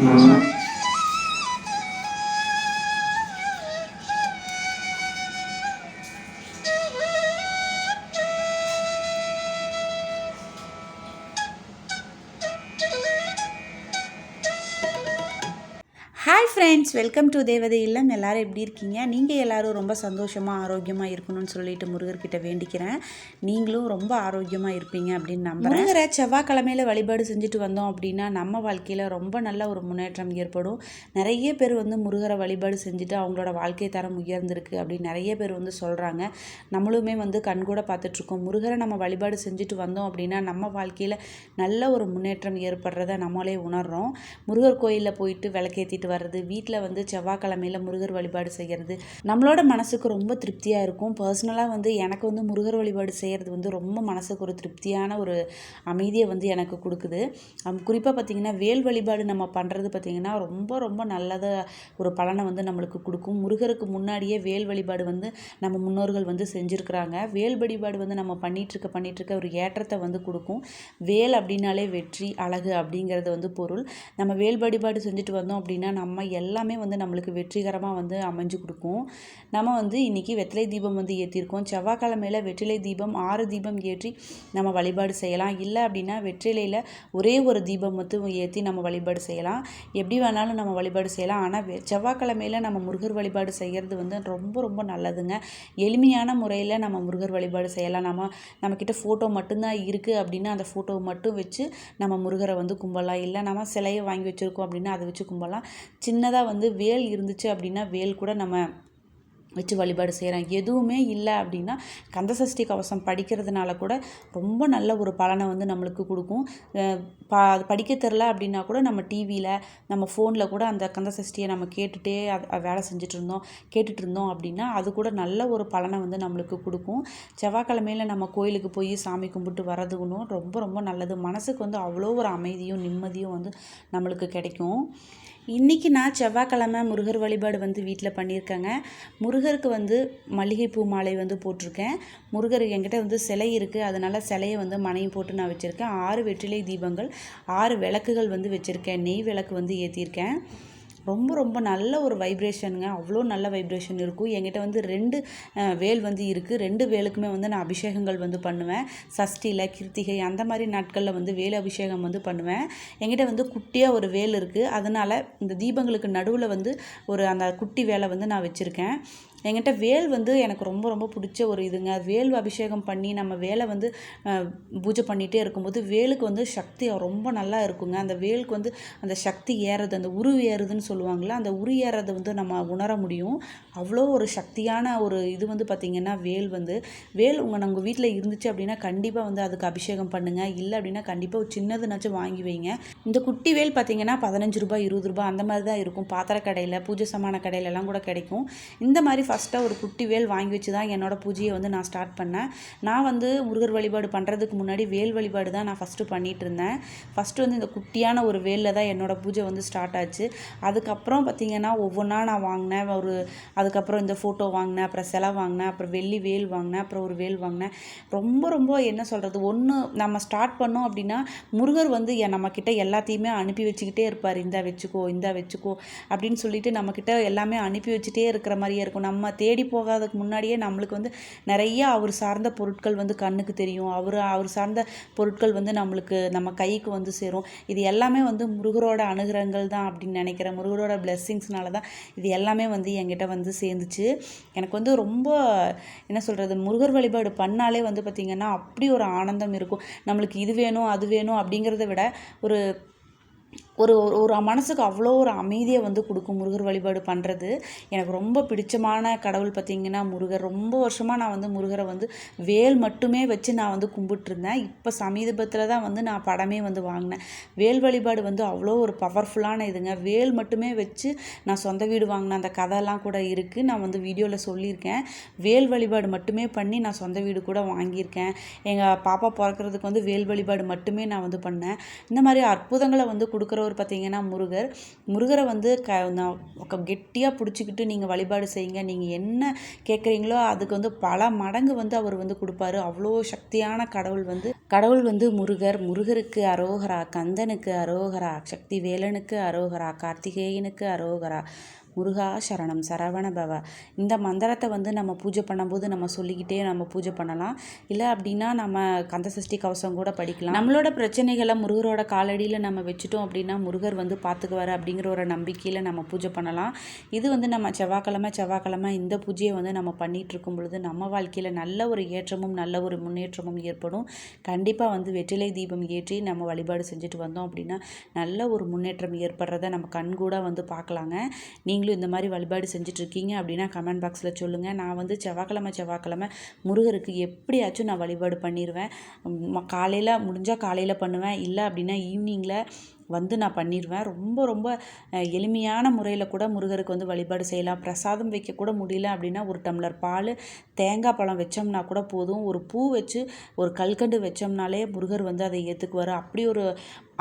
Amém. Hi friends welcome to தேவதை இல்லம். எல்லோரும் எப்படி இருக்கீங்க? நீங்கள் எல்லோரும் ரொம்ப சந்தோஷமாக ஆரோக்கியமாக இருக்கணும்னு சொல்லிட்டு முருகர்கிட்ட வேண்டிக்கிறேன். நீங்களும் ரொம்ப ஆரோக்கியமாக இருப்பீங்க அப்படின்னு நம்புறேன். முருகரை செவ்வாய்க்கிழமையில வழிபாடு செஞ்சுட்டு வந்தோம் அப்படின்னா நம்ம வாழ்க்கையில் ரொம்ப நல்ல ஒரு முன்னேற்றம் ஏற்படும். நிறைய பேர் வந்து முருகரை வழிபாடு செஞ்சுட்டு அவங்களோட வாழ்க்கை தரம் உயர்ந்திருக்கு அப்படின்னு நிறைய பேர் வந்து சொல்கிறாங்க நம்மளுமே வந்து கண்கூட பார்த்துட்ருக்கோம் முருகரை நம்ம வழிபாடு செஞ்சுட்டு வந்தோம் அப்படின்னா நம்ம வாழ்க்கையில் நல்ல ஒரு முன்னேற்றம் ஏற்படுறத நம்மளே உணர்கிறோம் முருகர் கோயிலில் போயிட்டு விளக்கேற்றிட்டு வர வர்றது வீட்டில் வந்து செவ்வாய்க்கிழமையில் முருகர் வழிபாடு செய்கிறது நம்மளோட மனசுக்கு ரொம்ப திருப்தியாக இருக்கும். பர்சனலாக வந்து எனக்கு வந்து முருகர் வழிபாடு செய்கிறது வந்து ரொம்ப மனசுக்கு ஒரு திருப்தியான ஒரு அமைதியை வந்து எனக்கு கொடுக்குது. குறிப்பாக பார்த்திங்கன்னா வேல் வழிபாடு நம்ம பண்ணுறது பார்த்திங்கன்னா ரொம்ப ரொம்ப நல்லத ஒரு பலனை வந்து நம்மளுக்கு கொடுக்கும். முருகருக்கு முன்னாடியே வேல் வழிபாடு வந்து நம்ம முன்னோர்கள் வந்து செஞ்சுருக்கிறாங்க. வேல் வழிபாடு வந்து நம்ம பண்ணிகிட்ருக்க பண்ணிகிட்ருக்க ஒரு ஏற்றத்தை வந்து கொடுக்கும். வேல் அப்படின்னாலே வெற்றி அழகு அப்படிங்கிறது வந்து பொருள். நம்ம வேல் வழிபாடு செஞ்சுட்டு வந்தோம் அப்படின்னா நம்ம நம்ம எல்லாமே வந்து நம்மளுக்கு வெற்றிகரமாக வந்து அமைஞ்சு கொடுக்கும். நம்ம வந்து இன்றைக்கி வெற்றிலை தீபம் வந்து ஏற்றிருக்கோம் செவ்வாய்க்கிழமையில் வெற்றிலை தீபம் ஆறு தீபம் ஏற்றி நம்ம வழிபாடு செய்யலாம். இல்லை அப்படின்னா வெற்றிலையில் ஒரே ஒரு தீபம் மட்டும் ஏற்றி நம்ம வழிபாடு செய்யலாம். எப்படி வேணாலும் நம்ம வழிபாடு செய்யலாம். ஆனால் வெ செவ்வாய்க்கிழமையில் நம்ம முருகர் வழிபாடு செய்கிறது வந்து ரொம்ப ரொம்ப நல்லதுங்க. எளிமையான முறையில் நம்ம முருகர் வழிபாடு செய்யலாம். நம்ம நம்மக்கிட்ட ஃபோட்டோ மட்டும்தான் இருக்குது அப்படின்னா அந்த ஃபோட்டோவை மட்டும் வச்சு நம்ம முருகரை வந்து கும்பலாம். இல்லை நம்ம சிலையை வாங்கி வச்சுருக்கோம் அப்படின்னா அதை வச்சு கும்பலாம். சின்னதாக வந்து வேல் இருந்துச்சு அப்படின்னா வேல் கூட நம்ம வச்சு வழிபாடு செய்கிறோம் எதுவுமே இல்லை அப்படின்னா கந்தசஷ்டி கவசம் படிக்கிறதுனால கூட ரொம்ப நல்ல ஒரு பலனை வந்து நம்மளுக்கு கொடுக்கும். பா அது படிக்க தெரில அப்படின்னா கூட நம்ம டிவியில் நம்ம ஃபோனில் கூட அந்த கந்தசஷ்டியை நம்ம கேட்டுகிட்டே அது வேலை செஞ்சுட்டு இருந்தோம் கேட்டுட்டு இருந்தோம் அப்படின்னா அது கூட நல்ல ஒரு பலனை வந்து நம்மளுக்கு கொடுக்கும். செவ்வாய்க்கிழமையில் நம்ம கோயிலுக்கு போய் சாமி கும்பிட்டு வரதுன்னு ரொம்ப ரொம்ப நல்லது. மனசுக்கு வந்து அவ்வளோ ஒரு அமைதியும் நிம்மதியும் வந்து நம்மளுக்கு கிடைக்கும். இன்றைக்கி நான் செவ்வாய்க்கிழமை முருகர் வழிபாடு வந்து வீட்டில் பண்ணியிருக்கேங்க. முருகருக்கு வந்து மல்லிகைப்பூ மாலை வந்து போட்டிருக்கேன். முருகர் என்கிட்ட வந்து சிலை இருக்குது அதனால் சிலையை வந்து மனையும் போட்டு நான் வச்சுருக்கேன். ஆறு வெற்றிலை தீபங்கள் ஆறு விளக்குகள் வந்து வச்சுருக்கேன். நெய் விளக்கு வந்து ஏற்றியிருக்கேன் ரொம்ப ரொம்ப நல்ல ஒரு வைப்ரேஷனுங்க அவ்வளோ நல்ல வைப்ரேஷன் இருக்கும். என்கிட்ட வந்து ரெண்டு வேல் வந்து இருக்குது ரெண்டு வேலுக்குமே வந்து நான் அபிஷேகங்கள் வந்து பண்ணுவேன். சஷ்டியில் கிருத்திகை அந்த மாதிரி நாட்களில் வந்து வேல் அபிஷேகம் வந்து பண்ணுவேன். என்கிட்ட வந்து குட்டியாக ஒரு வேல் இருக்குது அதனால் இந்த தீபங்களுக்கு நடுவில் வந்து ஒரு அந்த குட்டி வேலை வந்து நான் வச்சுருக்கேன். என்கிட்ட வேல் வந்து எனக்கு ரொம்ப ரொம்ப பிடிச்ச ஒரு இதுங்க. வேல் அபிஷேகம் பண்ணி நம்ம வேலை வந்து பூஜை பண்ணிகிட்டே இருக்கும்போது வேலுக்கு வந்து சக்தி ரொம்ப நல்லா இருக்குங்க. அந்த வேலுக்கு வந்து அந்த சக்தி ஏறுறது அந்த உருவு ஏறுதுன்னு சொல்லுவாங்கள்ல அந்த உரியறதை வந்து நம்ம உணர முடியும். அவ்வளோ ஒரு சக்தியான ஒரு இது வந்து பார்த்திங்கன்னா வேல் வந்து வேல் உங்கள் நம்ம வீட்டில் இருந்துச்சு அப்படின்னா கண்டிப்பாக வந்து அதுக்கு அபிஷேகம் பண்ணுங்கள் இல்லை அப்படின்னா கண்டிப்பாக ஒரு சின்னதுனாச்சும் வாங்கி வைங்க. இந்த குட்டி வேல் பார்த்திங்கன்னா பதினஞ்சு ரூபாய் இருபது ரூபாய் அந்த மாதிரி தான் இருக்கும். பாத்திர கடையில் பூஜை சமான கடையிலலாம் கூட கிடைக்கும். இந்த மாதிரி ஃபஸ்ட்டாக ஒரு குட்டி வேல் வாங்கி வச்சு தான் என்னோடய பூஜையை வந்து நான் ஸ்டார்ட் பண்ணேன். நான் வந்து முருகர் வழிபாடு பண்ணுறதுக்கு முன்னாடி வேல் வழிபாடு தான் நான் ஃபஸ்ட்டு பண்ணிகிட்டு இருந்தேன். ஃபஸ்ட்டு வந்து இந்த குட்டியான ஒரு வேலில் தான் என்னோடய பூஜை வந்து ஸ்டார்ட் ஆச்சு. அது அதுக்கப்புறம் பார்த்திங்கன்னா ஒவ்வொன்றா நான் வாங்கினேன். ஒரு அதுக்கப்புறம் இந்த ஃபோட்டோ வாங்கினேன் அப்புறம் சிலை வாங்கினேன் அப்புறம் வெள்ளி வேல் வாங்கினேன் அப்புறம் ஒரு வேல் வாங்கினேன். ரொம்ப ரொம்ப என்ன சொல்கிறது ஒன்று நம்ம ஸ்டார்ட் பண்ணோம் அப்படின்னா முருகர் வந்து நம்மக்கிட்ட எல்லாத்தையுமே அனுப்பி வச்சுக்கிட்டே இருப்பார். இந்தா வச்சுக்கோ இந்தா வச்சுக்கோ அப்படின்னு சொல்லிட்டு நம்மக்கிட்ட எல்லாமே அனுப்பி வச்சுட்டே இருக்கிற மாதிரியே இருக்கும். நம்ம தேடி போகாததுக்கு முன்னாடியே நம்மளுக்கு வந்து நிறைய அவர் சார்ந்த பொருட்கள் வந்து கண்ணுக்கு தெரியும். அவர் அவர் சார்ந்த பொருட்கள் வந்து நம்மளுக்கு நம்ம கைக்கு வந்து சேரும். இது எல்லாமே வந்து முருகரோட அனுகிரகங்கள் தான் அப்படின்னு நினைக்கிற நினைக்கிறேன் முருகரோட பிளெஸ்ஸிங்ஸ்னால தான் இது எல்லாமே வந்து என்கிட்ட வந்து சேர்ந்துச்சு. எனக்கு வந்து ரொம்ப என்ன சொல்கிறது முருகர் வழிபாடு பண்ணாலே வந்து பார்த்திங்கன்னா அப்படி ஒரு ஆனந்தம் இருக்கும். நம்மளுக்கு இது வேணும் அது வேணும் அப்படிங்கிறத விட ஒரு ஒரு ஒரு மனசுக்கு அவ்வளோ ஒரு அமைதியை வந்து கொடுக்கும் முருகர் வழிபாடு பண்ணுறது எனக்கு ரொம்ப பிடிச்சமான கடவுள் பார்த்திங்கன்னா முருகர். ரொம்ப வருஷமாக நான் வந்து முருகரை வந்து வேல் மட்டுமே வச்சு நான் வந்து கும்பிட்டுருந்தேன். இப்போ சமீபத்தில் தான் வந்து நான் படமே வந்து வாங்கினேன். வேல் வழிபாடு வந்து அவ்வளோ ஒரு பவர்ஃபுல்லான இதுங்க. வேல் மட்டுமே வச்சு நான் சொந்த வீடு வாங்கினேன் அந்த கதைலாம் கூட இருக்குது நான் வந்து வீடியோவில் சொல்லியிருக்கேன். வேல் வழிபாடு மட்டுமே பண்ணி நான் சொந்த வீடு கூட வாங்கியிருக்கேன். எங்கள் பாப்பா பிறக்கிறதுக்கு வந்து வேல் வழிபாடு மட்டுமே நான் வந்து பண்ணேன். இந்த மாதிரி அற்புதங்களை வந்து கொடுக்குற கொடுக்குறவர் பார்த்தீங்கன்னா முருகர். முருகரை வந்து க நான் கெட்டியாக பிடிச்சிக்கிட்டு நீங்கள் வழிபாடு செய்யுங்க. நீங்கள் என்ன கேட்குறீங்களோ அதுக்கு வந்து பல மடங்கு வந்து அவர் வந்து கொடுப்பாரு. அவ்வளோ சக்தியான கடவுள் வந்து கடவுள் வந்து முருகர். முருகருக்கு அரோகரா கந்தனுக்கு அரோகரா சக்தி வேலனுக்கு அரோகரா கார்த்திகேயனுக்கு அரோகரா முருகா சரணம் சரவண பவ. இந்த மந்திரத்தை வந்து நம்ம பூஜை பண்ணும்போது நம்ம சொல்லிக்கிட்டே நம்ம பூஜை பண்ணலாம். இல்லை அப்படின்னா நம்ம கந்த சஷ்டி கவசம் கூட படிக்கலாம். நம்மளோட பிரச்சனைகளை முருகரோட காலடியில் நம்ம வச்சுட்டோம் அப்படின்னா முருகர் வந்து பார்த்துக்குவார் அப்படிங்கிற ஒரு நம்பிக்கையில் நம்ம பூஜை பண்ணலாம். இது வந்து நம்ம செவ்வாய்க்கிழமை செவ்வாய்க்கிழமை இந்த பூஜையை வந்து நம்ம பண்ணிகிட்டு இருக்கும் பொழுது நம்ம வாழ்க்கையில் நல்ல ஒரு ஏற்றமும் நல்ல ஒரு முன்னேற்றமும் ஏற்படும். கண்டிப்பாக வந்து வெற்றிலை தீபம் ஏற்றி நம்ம வழிபாடு செஞ்சுட்டு வந்தோம் அப்படின்னா நல்ல ஒரு முன்னேற்றம் ஏற்படுறத நம்ம கண்கூட வந்து பார்க்கலாங்க. நீங்களும் இந்த மாதிரி வழிபாடு செஞ்சுட்ருக்கீங்க அப்படின்னா கமெண்ட் பாக்ஸில் சொல்லுங்கள் நான் வந்து செவ்வாய்க்கிழமை செவ்வாய்க்கிழமை முருகருக்கு எப்படியாச்சும் நான் வழிபாடு பண்ணிடுவேன் காலையில் முடிஞ்சால் காலையில் பண்ணுவேன். இல்லை அப்படின்னா ஈவினிங்கில் வந்து நான் பண்ணிடுவேன் ரொம்ப ரொம்ப எளிமையான முறையில் கூட முருகருக்கு வந்து வழிபாடு செய்யலாம். பிரசாதம் வைக்கக்கூட முடியல அப்படின்னா ஒரு டம்ளர் பால் தேங்காய் பழம் வச்சோம்னா கூட போதும். ஒரு பூ வச்சு ஒரு கல்கண்டு வச்சோம்னாலே முருகர் வந்து அதை ஏற்றுக்குவார் அப்படி ஒரு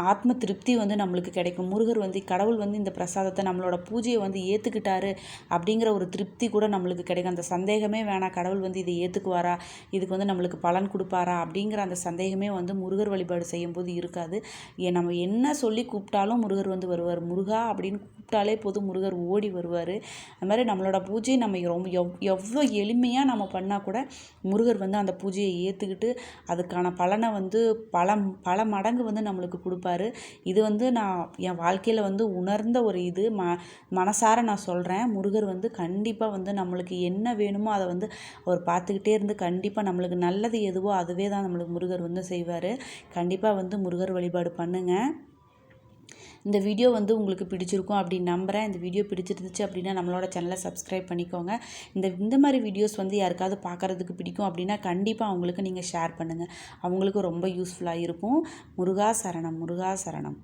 ஆத்ம திருப்தி வந்து நம்மளுக்கு கிடைக்கும். முருகர் வந்து கடவுள் வந்து இந்த பிரசாதத்தை நம்மளோட பூஜையை வந்து ஏற்றுக்கிட்டாரு அப்படிங்கிற ஒரு திருப்தி கூட நம்மளுக்கு கிடைக்கும். அந்த சந்தேகமே வேணாம். கடவுள் வந்து இதை ஏற்றுக்குவாரா இதுக்கு வந்து நம்மளுக்கு பலன் கொடுப்பாரா? அப்படிங்கிற அந்த சந்தேகமே வந்து முருகர் வழிபாடு செய்யும்போது இருக்காது. நம்ம என்ன சொல்லி கூப்பிட்டாலும் முருகர் வந்து வருவார். முருகா அப்படின்னு கூப்பிட்டாலே போதும் முருகர் ஓடி வருவார். அது மாதிரி நம்மளோட பூஜையை நம்ம ரொம்ப எவ் எவ்வளோ எளிமையாக நம்ம பண்ணால் கூட முருகர் வந்து அந்த பூஜையை ஏற்றுக்கிட்டு அதுக்கான பலனை வந்து பல பல மடங்கு வந்து நம்மளுக்கு கொடுப்பாரு. இது வந்து நான் என் வாழ்க்கையில் வந்து உணர்ந்த ஒரு இது. ம மனசார நான் சொல்கிறேன் முருகர் வந்து கண்டிப்பாக வந்து நம்மளுக்கு என்ன வேணுமோ அதை வந்து அவர் பார்த்துக்கிட்டே இருந்து கண்டிப்பாக நம்மளுக்கு நல்லது எதுவோ அதுவே தான் நம்மளுக்கு முருகர் வந்து செய்வார். கண்டிப்பாக வந்து முருகர் வழிபாடு பண்ணுங்கள் இந்த வீடியோ வந்து உங்களுக்கு பிடிச்சிருக்கும் அப்படின்னு நம்புகிறேன் இந்த வீடியோ பிடிச்சிருந்துச்சு அப்படின்னா நம்மளோட சேனலை சப்ஸ்கிரைப் பண்ணிக்கோங்க. இந்த இந்த மாதிரி வீடியோஸ் வந்து யாருக்காவது பார்க்குறதுக்கு பிடிக்கும் அப்படின்னா கண்டிப்பாக அவங்களுக்கு நீங்கள் ஷேர் பண்ணுங்கள் அவங்களுக்கு ரொம்ப யூஸ்ஃபுல்லாக இருக்கும். முருகா சரணம் முருகா சரணம்.